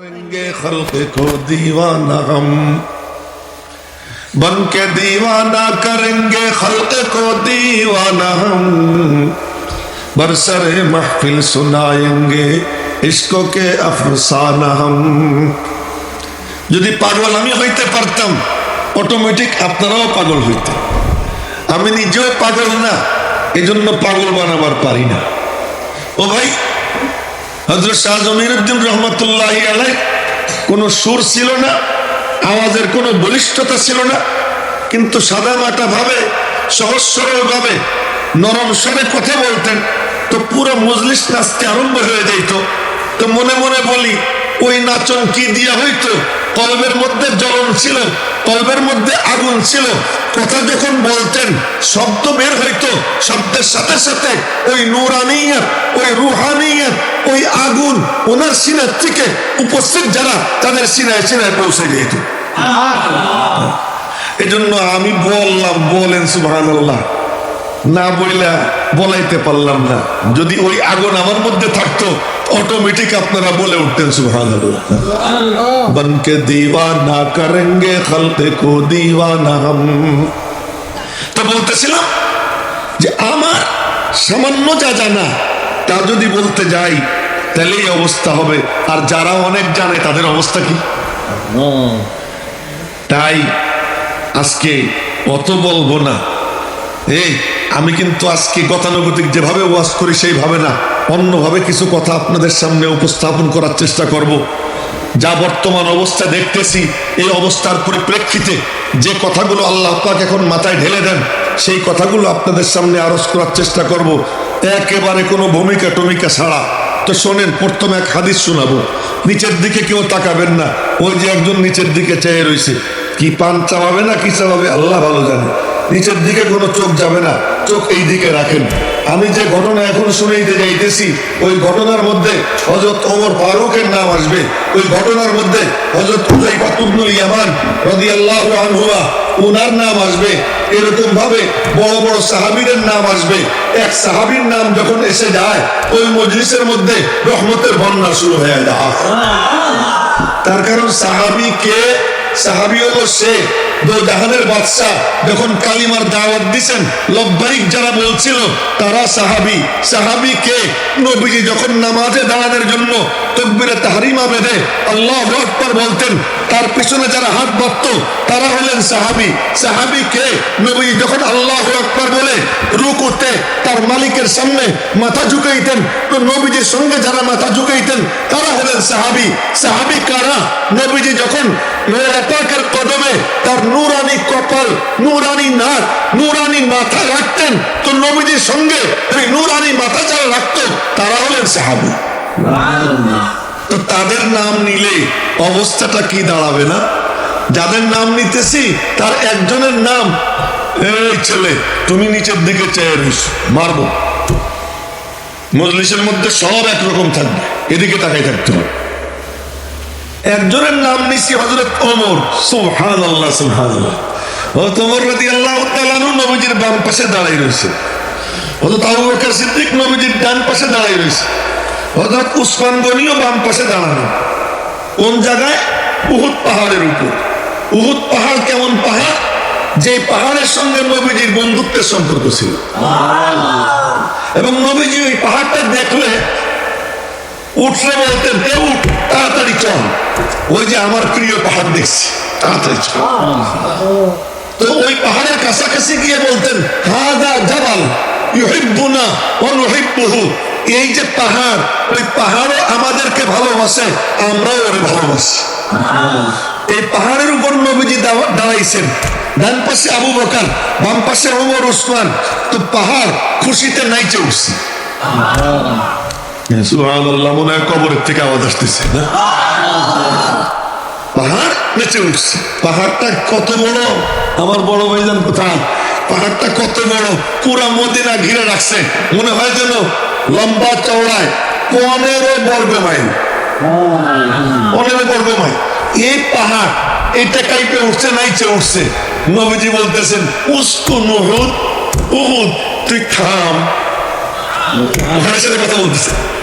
करेंगे खल्क को दीवाना हम बन के दीवाना करेंगे खल्क को दीवाना हम बरसरे महफिल सुनाएंगे इश्कों के अफसाना हम যদি পাগল আমি হইতে পারতাম অটোমেটিক আপনারাও পাগল হইতেন আমি নিজেও পাগল না এজন্য পাগল বানাবার পারি না ও ভাই হজরত শাহ জমিরুদ্দিন রহমতুল্লাহ আলাই কোনো সুর ছিল না, আওয়াজের কোনো বলিষ্ঠতা ছিল না, কিন্তু সাদা মাটা ভাবে, সহজ সরলভাবে নরম স্বরে কথা বলতেন, তো পুরো মজলিস নাচতে আরম্ভ হয়ে যেত তো মনে মনে বলি ওই নাচন কি দিয়া হইতো? কলবের মধ্যে জ্বলন ছিল, কলবের মধ্যে আগুন ছিল। কথা যখন বলতেন, শব্দ বের হইতো। শব্দের সাথে সাথে ওই নুরানিয়ত, ওই রুহানিয়ত, ওই আগুন ওনার সিনার থেকে উপস্থিত যারা, তাদের সিনায় সিনায় পৌঁছে যেত এজন্য আমি বললাম, বলেন সুবহানাল্লাহ। না বইলা বলাইতে পারলাম না। যদি ওই আগুন আমার মধ্যে থাকতো অটোমেটিক আপনারা বলে উঠতেন সুবহানাল্লাহ। বনকে দিওয়ানা করেঙ্গে খলকে কো দিওয়ানা হাম। তো বলতেছিলাম যে আমার সামান্য যা জানা তা যদি বলতে যাই তাহলে এই অবস্থা হবে। আর যারা অনেক জানে তাদের অবস্থা কি? তাই আজকে অত বলব না। এই আমি কিন্তু আজকে গতানুগতিক যেভাবে ওয়াজ করি সেইভাবে না। অন্যভাবে কিছু কথা আপনাদের সামনে উপস্থাপন করার চেষ্টা করব। যা বর্তমান অবস্থা দেখতেছি, এই অবস্থার পরিপ্রেক্ষিতে যে কথাগুলো আল্লাহ পাক এখন মাথায় ঢেলে দেন, সেই কথাগুলো আপনাদের সামনে আরজ করার চেষ্টা করব। একেবারে কোনো ভূমিকা টমিকা ছাড়া। তো শোনেন, প্রথমে এক হাদিস শোনাবো। নিচের দিকে কেউ তাকাবেন না, ওই যে একজন নিচের দিকে চেয়ে রয়েছে কি পান চাবাবে না, কি চাবাবে আল্লাহ ভালো জানে। নিচের দিকে কোনো চোখ যাবে না, চোখ এই দিকে রাখেন। আমি যে ঘটনা এখন শুনেইতে যাইতেছি ওই ঘটনার মধ্যে হজরত ওমর ফারুকের নাম আসবে। ওই ঘটনার মধ্যে হজরত হুজাইফাতুবনুল ইয়ামান রাদিয়াল্লাহু আনহুমা উনার নাম আসবে। এরকম ভাবে বড় বড় সাহাবীদের নাম আসবে। এক সাহাবীর নাম যখন এসে যায় ওই মজলিসের মধ্যে রহমতের বন্যা শুরু হয়ে যায়। তার কারণ সাহাবি কে? সাহাবি হলো সে দো বাদশাহ যখন কালিমার দাওয়াত দিছেন লব্বাইক যারা বলছিল, তারা সাহাবি। সাহাবি কে? নবীজি যখন নামাজে দাঁড়ানোর জন্য তকবিরে তাহারিমা বেঁধে আল্লাহ আকবার বলতেন, তার পিছনে যারা হাত বাঁধত, তারা হলেন সাহাবি। সাহাবি কে? নবীজি যখন আল্লাহ আকবার বলে রুকুতে তার মালিকের সামনে মাথা ঝুঁকাইতেন, তো নবীজির সঙ্গে যারা মাথা ঝুঁকাইতেন, তারা হলেন সাহাবি। সাহাবি কারা? নবীজি যখন পাকের কদমে তার নুরানি কপাল, নুরানি নাক, নুরানি মাথা রাখতেন। তো নবীজির সঙ্গে ওই নুরানি মাথা যারা রাখতো, তারা হলেন সাহাবি। তো তাদের নাম নিলে অবস্থাটা কি দাঁড়াবে না? যাদের নাম নিতেছি, তার একজনের নাম, এই ছেলে, তুমি নিচের দিকে চেয়ে রইস, মারবো। মজলিসের মধ্যে সব একরকম থাকবে, এদিকে তাকাই থাকতে হবে। একজনের নাম নিছি হজরত ওমর। সুবহান আল্লাহ আল্লাহ ও তোমর রাদি আল্লাহ নবীজির বাম পাশে দাঁড়াই রয়েছে। হজরত আবু বকর সিদ্দিক নবীজির ডান পাশে দাঁড়াই রয়েছে। হজরত উসমান গনিও বাম পাশে দাঁড়ানো। কোন জায়গায়? উহুদ পাহাড়ের উপর। উহুদ পাহাড় কেমন পাহাড়? যে পাহাড়ের সঙ্গে নবীজির বন্ধুত্বের সম্পর্ক ছিল। এবং নবীজি ওই পাহাড়টা দেখলে উঠলে বলতেন উঠ, তাড়াতাড়ি চল। ওই যে আমার প্রিয় পাহাড় দেখছি, তাড়াতাড়ি চল। তো ওই পাহাড়ের কাছাকাছি গিয়ে বলতেন, হাদা জাবাল, ইউহিব্বুনা ওয়া নুহিব্বুহু। এই যে পাহাড়, ওই পাহাড়ও আমাদেরকে ভালোবাসে, আমরাও ওরে ভালোবাসি। এই পাহাড়ের উপর নবীজি দাঁড়াইছেন। ডান পাশে আবু বকর, বাম পাশে ওমর, ওসমান। তো পাহাড় খুশিতে নাইচে উঠছে। কত বড়? আমার বড় পাহাড়টা কত বড়? ঘিরে রাখছে। মনে হয় যেন লম্বা চওড়ায় পনেরো বর্গ মাইল। পনেরো বর্গ মাইল। এই পাহাড় এটা কাইপে উঠছে নাইচে উঠছে? নবীজি বলতেছেন উস্কুন উহুদ উহুদ, তুই থাম। কথা বলতেছে।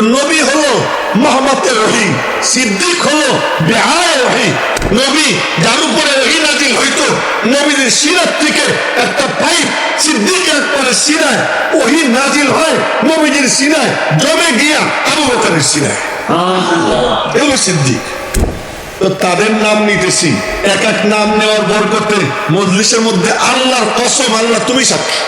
নবী হলো রহিম সিদ্দিক হলো বেহায় রহি। নবী যার উপরে রহি নাজিল হইতো নবীদের সিরাত থেকে একটা পাইপ সিদ্দিকের পরে সিনায় ওহি নাজিল হয় নবীজির সিনায় জমে গিয়া আবু বকরের সিনায় এগুলো সিদ্দিক। তো তাদের নাম নিতেছি। এক এক নাম নেওয়ার বর করতে মজলিসের মধ্যে আল্লাহর কসম আল্লাহ তুমি সাক্ষী।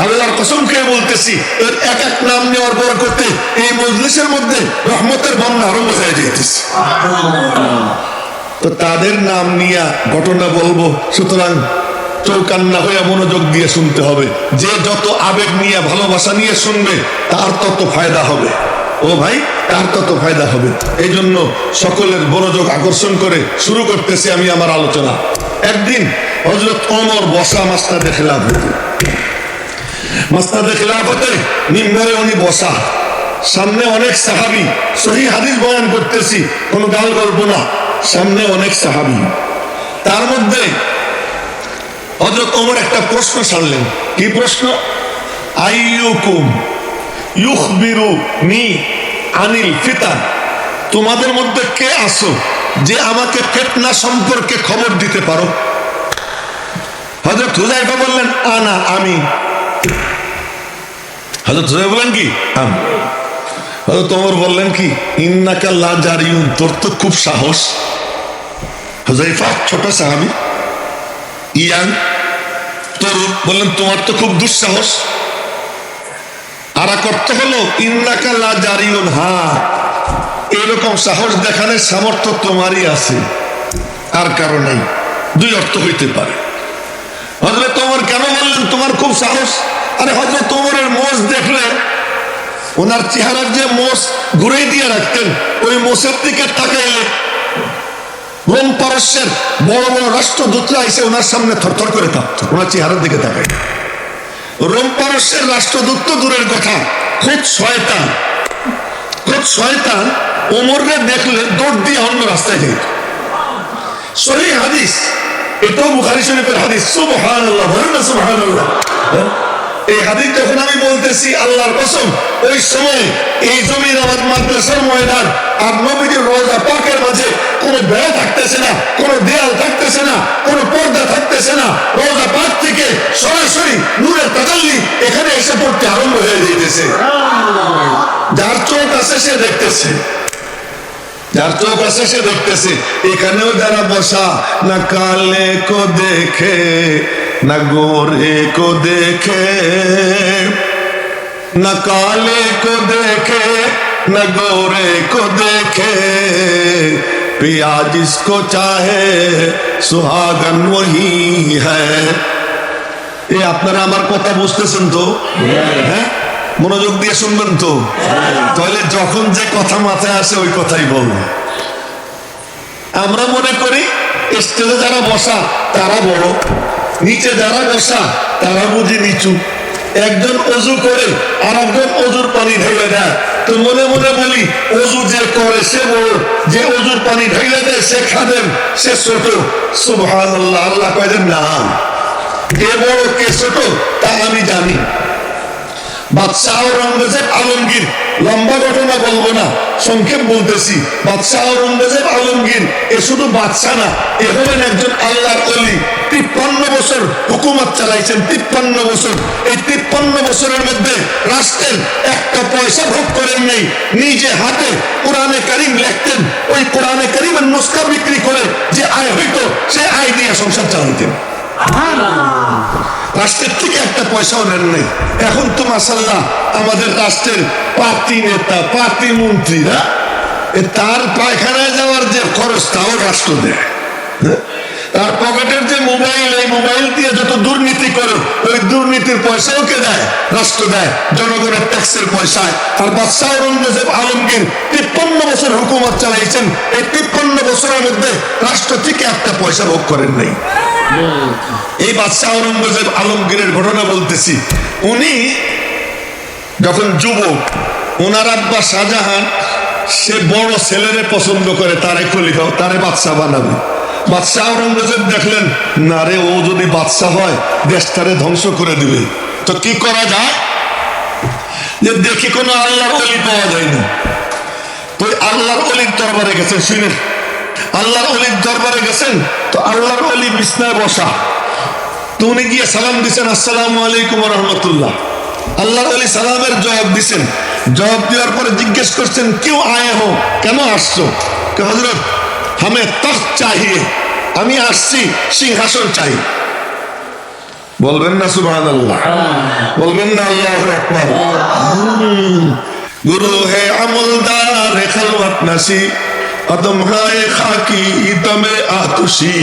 আল্লাহর কসম খেয়ে বলতেছি, এর এক এক নাম নেওয়ার পর করতে এই মজলিসের মধ্যে রহমতের বন্যা আরম্ভ হয়ে যেতেছে। তো তাদের নাম নিয়ে ঘটনা বলব, সুতরাং চৌকান্না হয়ে মনোযোগ দিয়ে শুনতে হবে। যে যত আবেগ নিয়ে, ভালোবাসা নিয়ে শুনবে, তার তত ফায়দা হবে। ও ভাই, তার তত ফায়দা হবে। এই জন্য সকলের মনোযোগ আকর্ষণ করে শুরু করতেছি আমি আমার আলোচনা। একদিন হজরত অমর বসা মাস্টার দেখলাম মাস্তাদে খেলাফতে নিম্বরে উনি বসা। সামনে অনেক সাহাবি, সহি হাদিস বয়ান করতেছি, কোনো গাল গল্প না। সামনে অনেক সাহাবি। তার মধ্যে হজরত ওমর একটা প্রশ্ন ছাড়লেন কি প্রশ্ন? আইয়ুকুম ইউখবিরু নি আনিল ফিতান তোমাদের মধ্যে কে আসো যে আমাকে ফেতনা সম্পর্কে খবর দিতে পারো? হজরত হুজাইফা বললেন, আনা, আমি। হজরত হুজাইফা বললেন কি? আমি হজরত ওমর বললেন কি ইন্নাকা লা তোর তো খুব সাহস। হুজাইফা ছোট সাহাবি ইয়াং তরুণ বললেন তোমার তো খুব দুঃসাহস। আর এক অর্থ হলো ইন্নাকা হা এরকম সাহস দেখানোর সামর্থ্য তোমারই আছে। আর কারও নাই। দুই অর্থ হইতে পারে। হজরত তোমার কেন বললেন, তোমার খুব সাহস? আরে হজরত তোমারের মোষ দেখলে ওনার চেহারার যে মোষ ঘুরে দিয়ে রাখতেন, ওই মোষের দিকে তাকাইলে রোম পারস্যের বড় বড় রাষ্ট্রদূতরা এসে ওনার সামনে থরথর করে কাঁপত, ওনার চেহারার দিকে তাকাই রোম পারস্যের রাষ্ট্রদূত দূরের কথা খুব শয়তান খুব শয়তান ওমররে দেখলে দৌড় দিয়ে অন্য রাস্তায় যেত সহি হাদিস। এটাও বুখারি শরীফের হাদিস। সুবহানাল্লাহ বলেন না সুবহানাল্লাহ। এই হাদিস যখন আমি বলতেছি আল্লাহর কসম ওই সময় এই জমির আমার মাদ্রাসার ময়দান আর নবীজির রোজা পাকের মাঝে কোনো বেড়া থাকতেছে না কোনো দেয়াল থাকতেছে না কোনো পর্দা থাকতেছে না। রোজা পাক থেকে সরাসরি নূরের তাজাল্লি এখানে এসে পড়তে আরম্ভ হয়ে যেতেছে যার চোখ আছে সে দেখতেছে। যার চোখ আছে সে দেখতেছে এখানেও যারা বসা না কালে কো দেখে না গোরে কো দেখে না কালে কো দেখে না গোরে কো দেখে पिया जिसको चाहे सुहागन वही है এ আপনারা আমার কথা বুঝতেছেন তো হ্যাঁ মনোযোগ দিয়ে শুনবেন তো? তাহলে যখন যে কথা মাথায় আসে, ওই কথাই বলব। আমরা মনে করি, স্টেজে যারা বসা, তারা বড়। নিচে যারা বসা, তারা বুঝি নিচু। একজন অজু করে আর একজন অজুর পানি ঢেলে দেয়। তো মনে মনে বলি, অজু যে করে সে বড়, যে অজুর পানি ঢেলে দেয়, সে খাদেন সে ছোট। সুবহান আল্লাহ আল্লাহ কয়েন না। কে বড়, কে ছোট, তা আমি জানি। বাদশাহ আওরঙ্গজেব আলমগীর। লম্বা ঘটনা বলব না, সংক্ষেপ বলতেছি। বাদশাহ আওরঙ্গজেব আলমগীর, এ শুধু বাদশাহ না, এ হলেন একজন তিপ্পান্ন বছর হুকুমত চালাইছেন, তিপ্পান্ন বছর। এই তিপ্পান্ন বছরের মধ্যে রাষ্ট্রের একটা পয়সা ভোগ করেন নাই, নিজে হাতে কোরআনে কারিম লেখতেন। ওই কোরআনে কারিমের নুস্কা বিক্রি করে যে আয় হইতো, সে আয় দিয়ে সংসার চালাইতেন। রাষ্ট্রের থেকে একটা পয়সাও নেন নাই। এখন তো মাসাল্লাহ আমাদের রাষ্ট্রের পার্টি নেতা পার্টি মন্ত্রীরা তার পায়খানায় যাওয়ার যে খরচ, তাও রাষ্ট্র দেয়। হ্যাঁ? তার পকেটের যে মোবাইল, এই মোবাইল দিয়ে যত দুর্নীতি করে, ওই দুর্নীতির পয়সাও কে দেয়? রাষ্ট্র দেয়। জনগণের ট্যাক্সের পয়সায়। আর ঔরঙ্গজেব আলমগীর তিপ্পান্ন বছর হুকুমত চালাইছেন। এই তিপ্পান্ন বছরের মধ্যে রাষ্ট্র থেকে একটা পয়সা ভোগ করেন নাই। এই বাদশাহ ঔরঙ্গজেব আলমগীরের ঘটনা বলতেছি। উনি যখন যুবক ওনার আব্বা শাহজাহান, সে বড় ছেলেরে পছন্দ করে, তারে খলিফা, তারে বাদশাহ বানাবে। বাদশাহ আওরঙ্গজেব দেখলেন, না রে, ও যদি বাদশাহ হয়, দেশটারে ধ্বংস করে দিবে। তো কি করা যায়? যে দেখি কোনো আল্লাহর অলি পাওয়া যায় না। তো আল্লাহর অলির দরবারে গেছেন? শুনেন, আল্লাহর অলির দরবারে গেছেন? আল্লাহর অলি বিছনায় বসা। তো গিয়ে সালাম দিছেন, আসসালামু আলাইকুম রহমতুল্লাহ। আল্লাহর আলী সালামের জবাব দিছেন। জবাব দেওয়ার পরে জিজ্ঞেস করছেন, কেউ আয়ে হো? কেন আসছো? হজরত হামে তখ চাহিয়ে, আমি আসছি, সিংহাসন চাই। বলবেন না সুবহান আল্লাহ বলবেন না আল্লাহ গুরু হে আমলদার খালওয়াত নাসি আদম হায় খাকি দমে আতুশি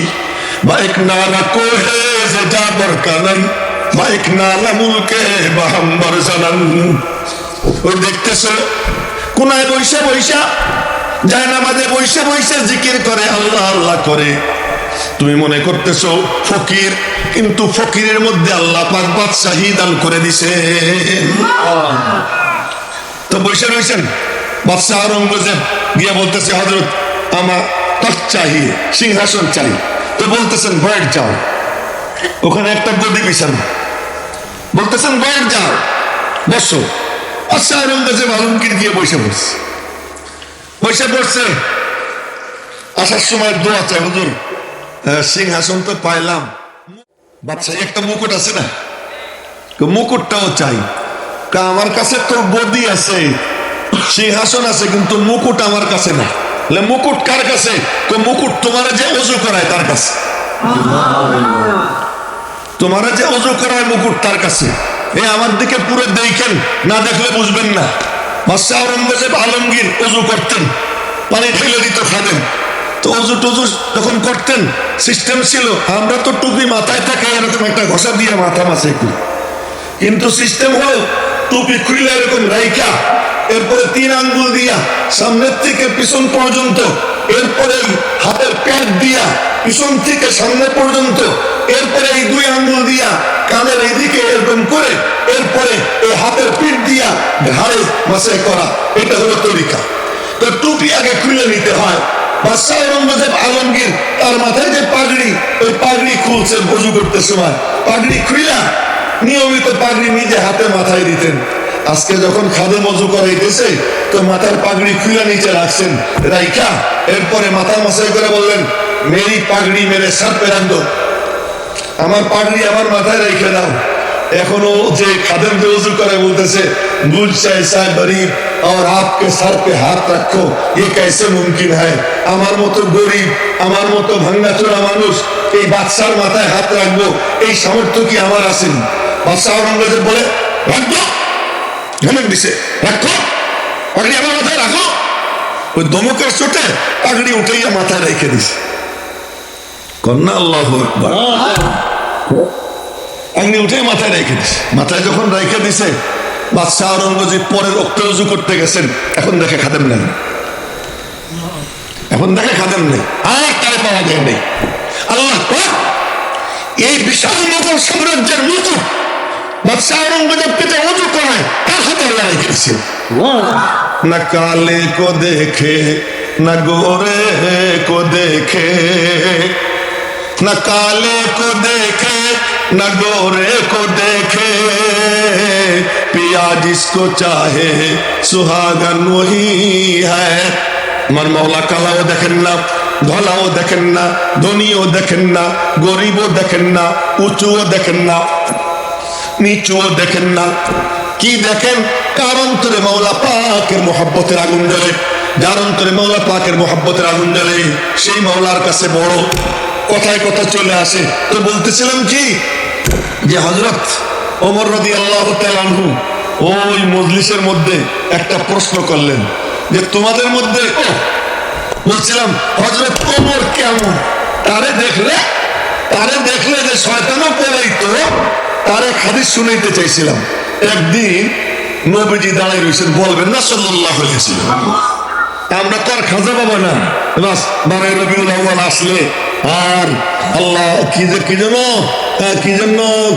বাইক নালা কোহে যে জাবর কানন বাইক নালা মুলকে বাহাম্বর জানান ওই দেখতেছো কোনায় বৈশা বৈশা যায় না মাঝে বৈশা বৈশা জিকির করে আল্লাহ আল্লাহ করে তুমি মনে করতেছো ফকির কিন্তু ফকিরের মধ্যে আল্লাহ পাক বাদশাহী দান করে দিছে তো বসে রয়েছেন বাদশাহ আওরঙ্গজেব গিয়ে বলতেছে হজরত আমার তখ চাহিয়ে, সিংহাসন চাই। তো বলতেছেন বয়ের যাও। ওখানে একটা গদি বিছানো। বলতেছেন বয়ের যাও, বসো। আলমগীর গিয়ে বসে বসে পড়ছে। আসার সময় দোয়া চাই সিংহাসন তো পাইলাম। বাদশাহ, একটা মুকুট আছে না? মুকুটটাও চাই। আমার কাছে তোর বডি আছে। সিংহাসন আছে, কিন্তু মুকুট আমার কাছে না মুকুট কার কাছে? মুকুট তোমার যে অজু করায় তার কাছে। তোমার যে অজু করায় মুকুট তার কাছে। এ আমার দিকে পুরো দেখেন, না দেখলে বুঝবেন না। বাদশাহ আওরঙ্গজেব আলমগীর অজু করতেন, পানি ঢেলে দিত খাদেন তো অজু টজু যখন করতেন, সিস্টেম ছিল, আমরা তো টুপি মাথায় থাকে, এরকম একটা ঘষা দিয়ে মাথা মাসে কিন্তু সিস্টেম হলো, টুপি খুলে এরকম রাইখা এরপরে তিন আঙ্গুল দিয়া সামনের থেকে পিছন পর্যন্ত, এরপরে হাতের প্যাট দিয়া পিছন থেকে সামনে পর্যন্ত, এরপরে এই দুই আঙ্গুল দিয়া কানের এদিকে এরকম করে, এরপরে এই হাতের পিঠ দিয়া ঘাড়ে মাসে করা, এটা হলো তরিকা। তো টুপি আগে খুলে নিতে হয়। বাদশাহ আওরঙ্গজেব আলমগীর তার মাথায় যে পাগড়ি, ওই পাগড়ি খুলছে বজু করতে সময়। পাগড়ি খুইলা নিয়মিত পাগড়ি নিজে হাতে মাথায় দিতেন। আজকে যখন খাদে মজু করাইতেছে তো মাথার পাগড়ি খুলে নিচে রাখছেন রাইকা এরপরে মাথার মাসাই করে বললেন মেরি পাগড়ি মেরে সার পেরান্দ আমার পাগড়ি আমার মাথায় রেখে দাও এখনো যে খাদেম पे वजू করে বলতেছে বুঝ ऐसा गरीब और आपके सर पे हाथ रखो ये कैसे मुमकिन है আমার মতো গরিব আমার মতো ভাঙ্গাচোরা মানুষ এই বাদশার মাথায় হাত রাখবো এই সামর্থ্য কি আমার আছেন বাদশাহ আওরঙ্গজেব বলে রাখবো ধমক দিছে। রাখো। পাগড়ি আমার মাথায় রাখো। ওই দমকের চোটে পাগড়ি উঠাইয়া মাথায় রেখে দিছে। কন্যা আল্লাহ আগ্নি উঠে মাথায় রেখে দিছে। মাথায় যখন রেখে দিছে বাদশাহ পরে রক্ত উজু করতে গেছেন। এখন দেখে খাদেম নেই। এখন দেখে খাদেম নেই। আর তারে পাওয়া যায় নেই। আল্লাহ এই বিশাল মোগল সাম্রাজ্যের মুকুট বাদশাহ আওরঙ্গজেব পেতে উজু করায় তার হাতে আল্লাহ রেখে দিয়েছেন न काले को देखे न गोरे को देखे न काले को देखे न गोरे को देखे पिया जिसको चाहे सुहागन वही है আমার মৌলা কালাও দেখেন না ধলাও দেখেন না ধনীও দেখেন না গরিবও দেখেন না উঁচুও দেখেন না নিচুও দেখেন না। কি দেখেন? কার অন্তরে মৌলা পাকের মোহাব্বতের আগুন জ্বলে? যার অন্তরে মৌলা পাকের মোহাব্বতের আগুন জ্বলে? সেই মৌলার কাছে বড় কথায় কথা চলে আসে। তো বলতেছিলাম কি? যে হজরত ওমর রদি আল্লাহ তালু ওই মজলিসের মধ্যে একটা প্রশ্ন করলেন। যে তোমাদের মধ্যে বলছিলাম হজরত ওমর কেমন? তারে দেখলে তারে দেখলে যে শয়তানও পড়াইতো তার এক হাদিস শুনাইতে চাইছিলাম। একদিন নবীজি দাঁড়াই রয়েছেন বলবেন, না সাল্লাহ হয়েছিল আমরা তো আর খাজা বাবা না। আসলে, আর আল্লাহ, কি যে, কি যেন কি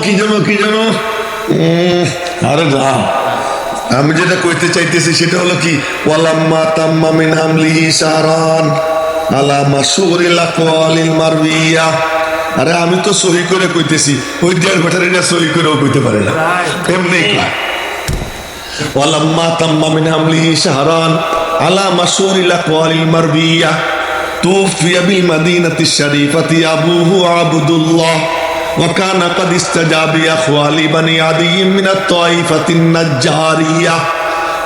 কি কি যেন আমি যেটা চাইতেছি সেটা হলো কি আরে আমি তো সহি করে কইতেছি ওই দেড় ব্যাটারিটা সহি করেও কইতে পারে না এমনি কয় ولما تم من حمله شهران على مشهور الأقوال المربية توفي بالمدينة الشريفة أبوه عبد الله وكان قد استجاب أخوال بني عدي من الطائفة النجارية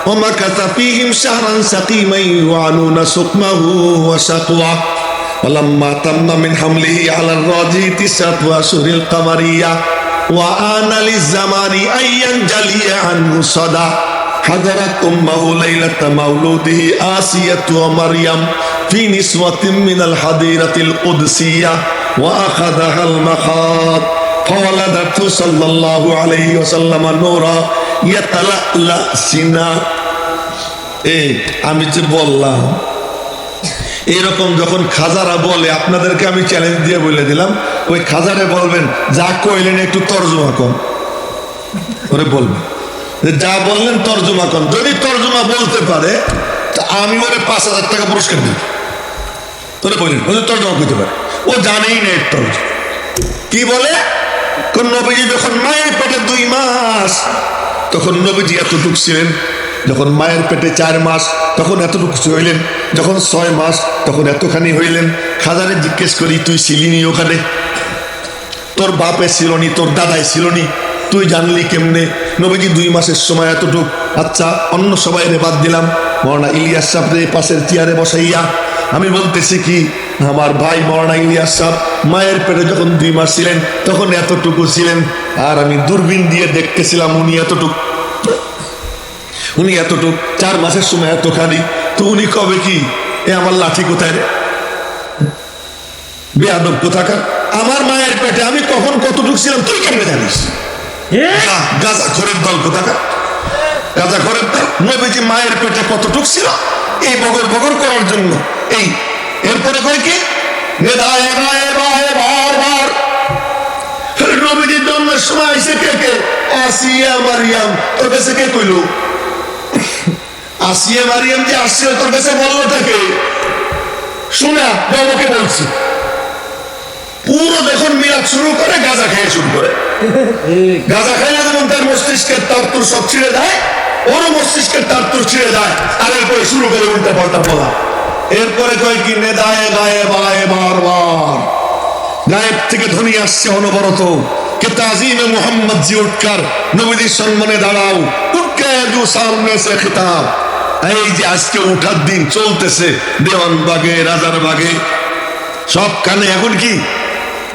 ومكث فيهم شهرا سقيما يعانون سقمه وشقوه فلما تم من حمله على الراجي تسعة أشهر القمرية وآن للزمان أن ينجلي عنه صدى حضرت أمه ليلة مولوده آسية ومريم في نسوة من الحضيرة القدسية وأخذها المخاض فولدته صلى الله عليه وسلم نورا يتلألأ سنا إيه عم تقول الله এরকম যখন খাজারা বলে, আপনাদেরকে আমি চ্যালেঞ্জ দিয়ে বলে দিলাম, ওই খাজারে বলবেন, যা কইলেন একটু তর্জমা কম ওরে বলবেন যা বললেন তর্জমা কম যদি তর্জমা বলতে পারে, তা আমি ওরে পাঁচ হাজার টাকা পুরস্কার দিই ওরে বললেন ও যদি তর্জমা করতে পারে। ও জানেই না এর তর্জমা। কি বলে? কোন নবীজি যখন মায়ের পেটে দুই মাস, তখন নবীজি এতটুক ছিলেন যখন মায়ের পেটে চার মাস, তখন এতটুকু হইলেন। যখন ছয় মাস, তখন এতখানি হইলেন। খাজারে জিজ্ঞেস করি, তুই ছিলিনি ওখানে? তোর বাপে ছিল নি তোর দাদাই ছিল নি তুই জানলি কেমনে? নবীজি দুই মাসের সময় এতটুক। আচ্ছা অন্য সবাই রে বাদ দিলাম। মরনা ইলিয়াস সাহেব পাশের চেয়ারে বসাইয়া। আমি বলতেছি কি, আমার ভাই মরনা ইলিয়াস সাহেব মায়ের পেটে যখন দুই মাস ছিলেন, তখন এতটুকু ছিলেন। আর আমি দূরবীন দিয়ে দেখতেছিলাম উনি এতটুক। উনি এতটুক চার মাসের সময় এতখানি তো উনি কবে কি এ আমার লাঠি কোথায় রে? বেয়াদব কোথাকার? আমার মায়ের পেটে আমি কখন কতটুক ছিলাম তুই কেমনে জানিস? গাঁজা খরের দল কোথাকার? গাঁজা খরের দল? নবীজি মায়ের পেটে কতটুক ছিল? এই বগর বগর করার জন্য। এই এরপরে কয় কি? নবীজির জন্মের সময় এসে কে কে? আসিয়া মারিয়াম। তোর কাছে কে কইলো? আসিয়া মারিয়াম যে আসছে তোর কাছে বলল তাকে। শোনা বাবাকে বলছি। পুরো শুরু করে গাঁজা খেয়ে শুরু করে। গাঁজা যেমন তার মস্তিষ্কের তার তোর সব ছিঁড়ে ওরও মস্তিষ্কের তার তোর ছিঁড়ে আর এরপরে শুরু করে উল্টা পাল্টা বলা। এরপরে কয় কি, নেদায়ে, গায়ে বায়ে বারবার গায়েব থেকে ধ্বনি আসছে অনবরত। কে তাজিমে মোহাম্মদ জি উঠকার নবীজির সম্মানে দাঁড়াও। উঠকে দু সামনে সে খিতাব। এই যে আজকে উঠার দিন চলতেছে, দেওয়ান বাগে, রাজার বাগে, সব কানে। এখন কি?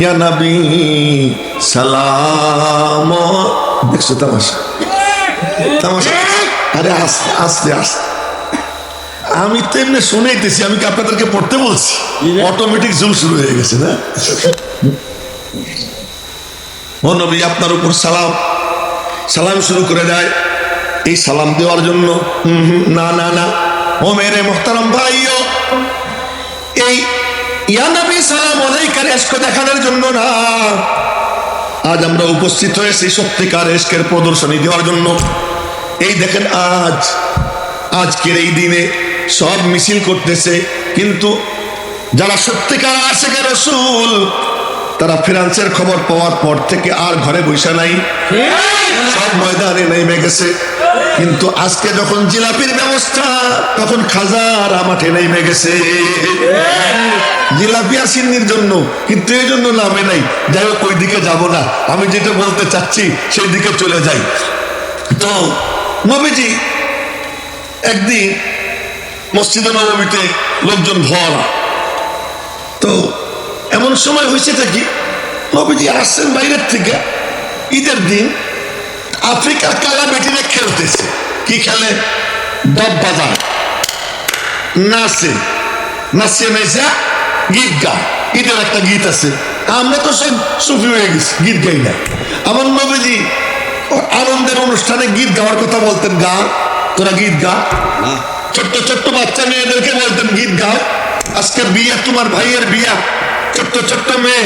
ইয়া নবী, সালাম। দেখছ তামাশা? তামাশা? আরে আস্তে আস্তে আস্তে। আমি তো এমনি শুনাইতেছি, আমি কি আপনাদেরকে পড়তে বলছি? অটোমেটিক জুম শুরু হয়ে গেছে, না? ও নবী, আপনার উপর সালাম। সালাম শুরু করে দেয়। এই সালাম দেওয়ার জন্য। হুম হুম, না না না। ও মেরে মোহতারাম ভাইও এই নবী সালাম আলাইকার এসকে দেখানোর জন্য না। আজ আমরা উপস্থিত হয়েছি সত্যিকার এসকের প্রদর্শনী দেওয়ার জন্য। এই দেখেন আজ আজকের এই দিনে সব মিছিল করতেছে কিন্তু যারা সত্যিকার আশেকে রসুল তারা ফ্রান্সের খবর পাওয়ার পর থেকে আর ঘরে বৈশা নাই। সব ময়দানে নেমে গেছে। কিন্তু আজকে যখন জিলাপির ব্যবস্থা, তখন খাজার মাঠে নেমে গেছে। জিলাপি আসিনির জন্য, কিন্তু এই জন্য নামে নাই। যাই হোক ওই দিকে যাব না। আমি যেটা বলতে চাচ্ছি সেই দিকে চলে যাই। তো নবীজি একদিন মসজিদে নবমীতে লোকজন ভরা তো এমন সময় হয়েছে থাকি নবীজি আসছেন বাইরের থেকে। ঈদের দিন আফ্রিকার কালা বেটিরা খেলতেছে কি খেলে? ডব বাজার। নাচে। নাচে নাচা গীত গায়। ঈদের একটা গীত আছে। আমরা তো সব সুফি হয়ে গেছি গীত গাই না। আমার নবীজি আনন্দের অনুষ্ঠানে গীত গাওয়ার কথা বলতেন গা তোরা গীত গা। ছোট্ট ছোট্ট বাচ্চা মেয়েদেরকে বলতেন গীত গাও। আজকে বিয়া তোমার ভাইয়ের বিয়া। ছোট্ট ছোট্ট মেয়ে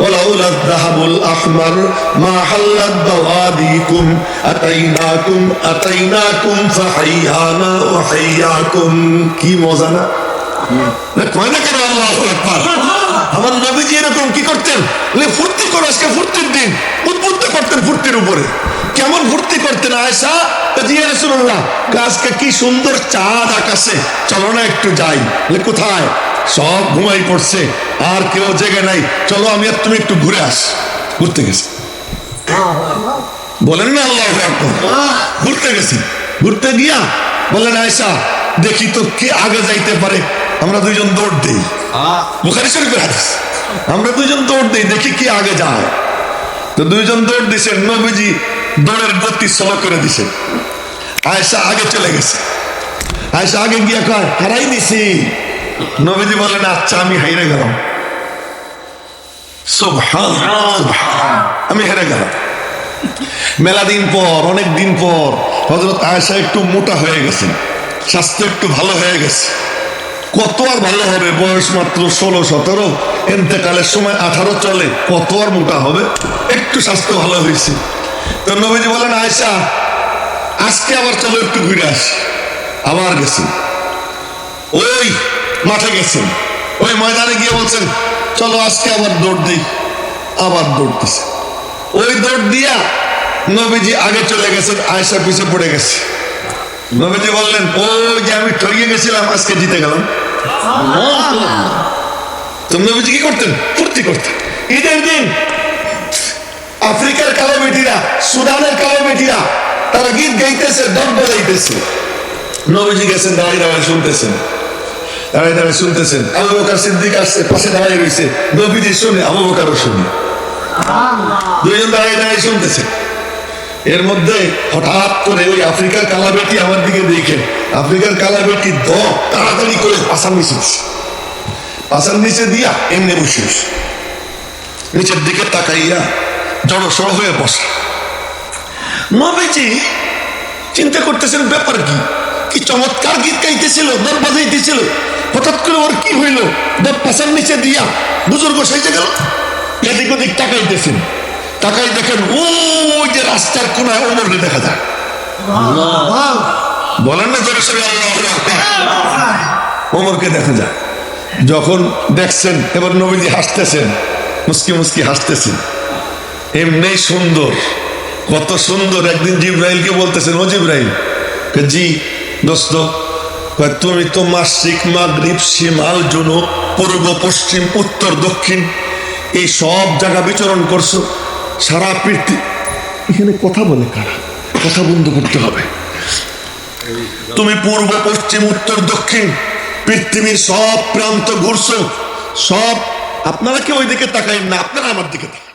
ولولا الذهب الأحمر ما حلت بواديكم أتيناكم أتيناكم فحيانا وحياكم কি মজা না কয় না কেন আল্লাহ আকবার আমার নবীজি এরকম কি করতেন বলে, ফুর্তি করো আজকে ফুর্তির দিন উদ্বুদ্ধ করতেন ফুর্তির উপরে কেমন ফুর্তি করতেন আয়সা জিয়া রসুল্লাহ আজকে কি সুন্দর চাঁদ আকাশে চলো না একটু যাই বলে, কোথায় সব ঘুমাই পড়ছে, আর কেউ জেগে নাই। চলো, আমি আর তুমি একটু ঘুরে আস। ঘুরতে গেছি। বলেন না আল্লাহ। ঘুরতে গেছি। ঘুরতে গিয়া বলেন আয়সা দেখি তো কে আগে যাইতে পারে। আমরা দুইজন দৌড় দেই। বুখারি শরীফের হাদিস। আমরা দুইজন দৌড় দেই, দেখি কে আগে যায়। তো দুইজন দৌড় দিছে, নবীজি দৌড়ের গতি স্লো করে দিছে। আয়সা আগে চলে গেছে। আয়সা আগে গিয়া কয়, হারাই দিছি। নবীজি বলেন আচ্ছা আমি হাইরে গেলাম। আমি হেরে গেলাম। মেলা দিন পর, অনেক দিন পর হজরত আয়সা একটু মোটা হয়ে গেছেন, স্বাস্থ্য একটু ভালো হয়ে গেছে। কত আর ভালো হবে? বয়স মাত্র ষোলো, সতেরো। এতেকালের সময় আঠারো চলে, কত আর মোটা হবে? একটু স্বাস্থ্য ভালো হয়েছে। তো নবীজি বলেন আয়সা আজকে আবার চলো, একটু ঘুরে আসি। আবার গেছি ওই মাঠে গেছেন। ওই ময়দানে গিয়ে বলছেন, চলো আজকে আবার দৌড় দিই। আবার দৌড়তেছে ওই দৌড় দিয়া নবীজি আগে চলে গেছেন আয়সা পিছে পড়ে গেছে। নবীজি বললেন, ওই যে আমি ঠরিয়ে গেছিলাম, আজকে জিতে গেলাম। তো নবীজি কি করতেন? ফুর্তি করতেন। ঈদের দিন আফ্রিকার কালো বেটিরা সুদানের কালো বেটিরা তারা গীত গাইতেছে দম বাজাইতেছে নবীজি গেছেন দাঁড়িয়ে দাঁড়িয়ে শুনতেছেন। দাঁড়িয়ে দাঁড়িয়ে শুনতেছেন। আবু বকর সিদ্দিক আসছে, পাশে দাঁড়িয়ে রয়েছে। নবীজি শুনে, আবু বকরও শুনে। দুইজন দাঁড়িয়ে দাঁড়িয়ে শুনতেছে এর মধ্যে হঠাৎ করে ওই আফ্রিকার কালাবেটি আমার দিকে দেখে, আফ্রিকার কালাবেটি দ তাড়াতাড়ি করে পাশার নিচে। পাশার নিচে দিয়া এমনি বসে। নিচের দিকে তাকাইয়া জড়সড় হয়ে বসে। নবীজি চিন্তা করতেছেন, ব্যাপার কি? কি চমৎকার গীত গাইতেছিল দর বাজাইতেছিল হঠাৎ করে ওর কি হইল? দর পাশার নিচে দিয়া বুজুর্গ সাইতে গেল। এদিক ওদিক টাকাই তাকাইতেছেন। তাকাই দেখেন ওই যে রাস্তার কোনায় ওমরকে দেখা যায়। বলেন না জোরে সরে। ওমরকে দেখা যায়। যখন দেখছেন, এবার নবীজি হাসতেছেন, মুসকি মুসকি হাসতেছেন। এমনি সুন্দর, কত সুন্দর। একদিন জিব্রাইলকে বলতেছেন, ও জিব্রাইল, কে জি, দোস্ত তুমি তো মাসিক, মাগরিব, শিমাল জুনু পূর্ব, পশ্চিম, উত্তর, দক্ষিণ, এই সব জায়গা বিচরণ করছ, সারা পৃথিবী এখানে কথা বলে কারা কথা বন্ধ করতে হবে তুমি পূর্ব, পশ্চিম, উত্তর, দক্ষিণ, পৃথিবীর সব প্রান্ত ঘুরছো, সব আপনারা কি ওই দিকে তাকাইন না, আপনারা আমার দিকে তাকান।